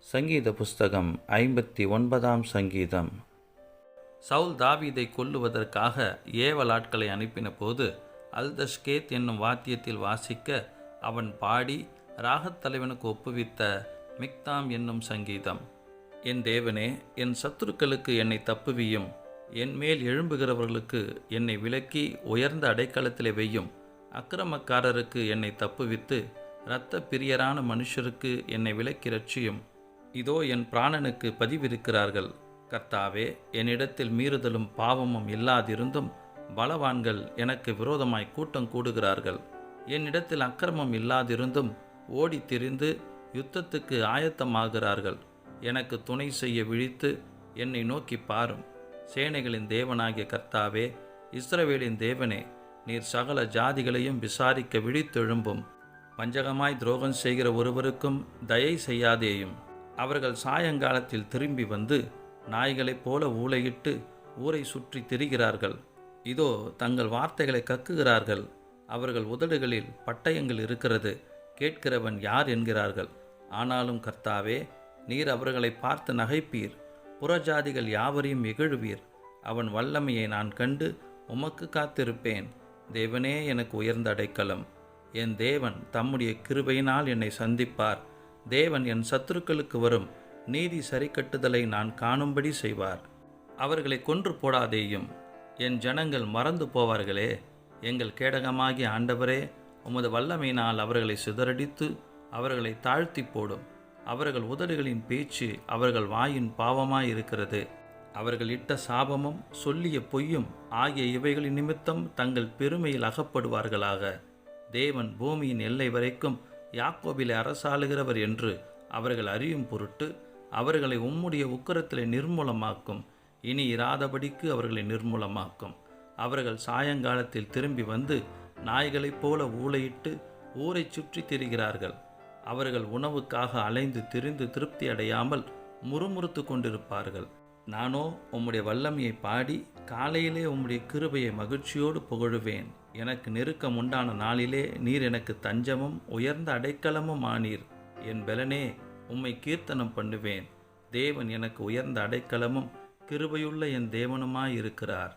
சங்கீத புஸ்தகம் ஐம்பத்தி ஒன்பதாம் சங்கீதம். சவுல் தாவீதை கொல்லுவதற்காக ஏவலாட்களை அனுப்பின போது அல்தஷ்கேத் என்னும் வாத்தியத்தில் வாசிக்க அவன் பாடி ராகத் தலைவனுக்கு ஒப்புவித்த மிக்தாம் என்னும் சங்கீதம். என் தேவனே என் சத்துருக்களுக்கு என்னை தப்புவியும். என் மேல் எழும்புகிறவர்களுக்கு என்னை விலக்கி உயர்ந்த அடைக்கலத்திலே வையும். அக்கிரமக்காரருக்கு என்னை தப்புவித்து இரத்த பிரியரான மனுஷருக்கு என்னை விலக்கி ரட்சியும் இதோ என் பிராணனுக்கு பதிவிருக்கிறார்கள். கர்த்தாவே என்னிடத்தில் மீறுதலும் பாவமும் இல்லாதிருந்தும் பலவான்கள் எனக்கு விரோதமாய் கூட்டம் கூடுகிறார்கள். என்னிடத்தில் அக்கிரமம் இல்லாதிருந்தும் ஓடித் திரிந்து யுத்தத்துக்கு ஆயத்தமாகிறார்கள். எனக்கு துணை செய்ய விழித்து என்னை நோக்கி பாரும். சேனைகளின் தேவனாகிய கர்த்தாவே இஸ்ரவேலின் தேவனே நீர் சகல ஜாதிகளையும் விசாரிக்க விழித்தெழும்பும். வஞ்சகமாய் துரோகம் செய்கிற ஒருவருக்கும் தயை செய்யாதேயும். அவர்கள் சாயங்காலத்தில் திரும்பி வந்து நாய்களைப் போல ஊளையிட்டு ஊரை சுற்றி திரிகிறார்கள். இதோ தங்கள் வார்த்தைகளை கக்குகிறார்கள். அவர்கள் உதடுகளில் பட்டயங்கள் இருக்கிறது. கேட்கிறவன் யார் என்கிறார்கள். ஆனாலும் கர்த்தாவே நீர் அவர்களை பார்த்து நகைப்பீர். புறஜாதிகள் யாவரையும் இகழ்வீர் அவன் வல்லமையை நான் கண்டு உமக்கு காத்திருப்பேன். தேவனே எனக்கு உயர்ந்த அடைக்கலம். என் தேவன் தம்முடைய கிருபையினால் என்னை சந்திப்பார். தேவன் என் சத்துருக்களுக்கு வரும் நீதி சரிக்கட்டுதலை நான் காணும்படி செய்வார். அவர்களை கொன்று போடாதேயும். என் ஜனங்கள் மறந்து போவார்களே. எங்கள் கேடகமாகிய ஆண்டவரே உமது வல்லமையினால் அவர்களை சிதறடித்து அவர்களை தாழ்த்தி போடும். அவர்கள் உதடுகளின் பேச்சு அவர்கள் வாயின் பாவமாயிருக்கிறது. அவர்கள் இட்ட சாபமும் சொல்லிய பொய்யும் ஆகிய இவைகளின் நிமித்தம் தங்கள் பெருமையில் அகப்படுவார்களாக. தேவன் பூமியின் எல்லை வரைக்கும் யாக்கோபிலே அரசாளுகிறவர் என்று அவர்கள் அறியும் பொருட்டு அவர்களை உம்முடைய உக்கரத்திலே நிர்மூலமாக்கும். இனி இராதபடிக்கு அவர்களை நிர்மூலமாக்கும். அவர்கள் சாயங்காலத்தில் திரும்பி வந்து நாய்களைப் போல ஊளையிட்டு ஊரைச் சுற்றி திரிகிறார்கள். அவர்கள் உணவுக்காக அலைந்து திரிந்து திருப்தி அடையாமல் முறுமுறுத்து கொண்டிருப்பார்கள். நானோ உம்முடைய வல்லமையை பாடி காலையிலே உம்முடைய கிருபையை மகிழ்ச்சியோடு புகழுவேன். எனக்கு நெருக்கம் உண்டான நாளிலே நீர் எனக்கு தஞ்சமும் உயர்ந்த அடைக்கலமும் ஆனீர். என் பலனே உம்மை கீர்த்தனம் பண்ணுவேன். தேவன் எனக்கு உயர்ந்த அடைக்கலமும் கிருபையுள்ள என் தேவனுமாயிருக்கிறார்.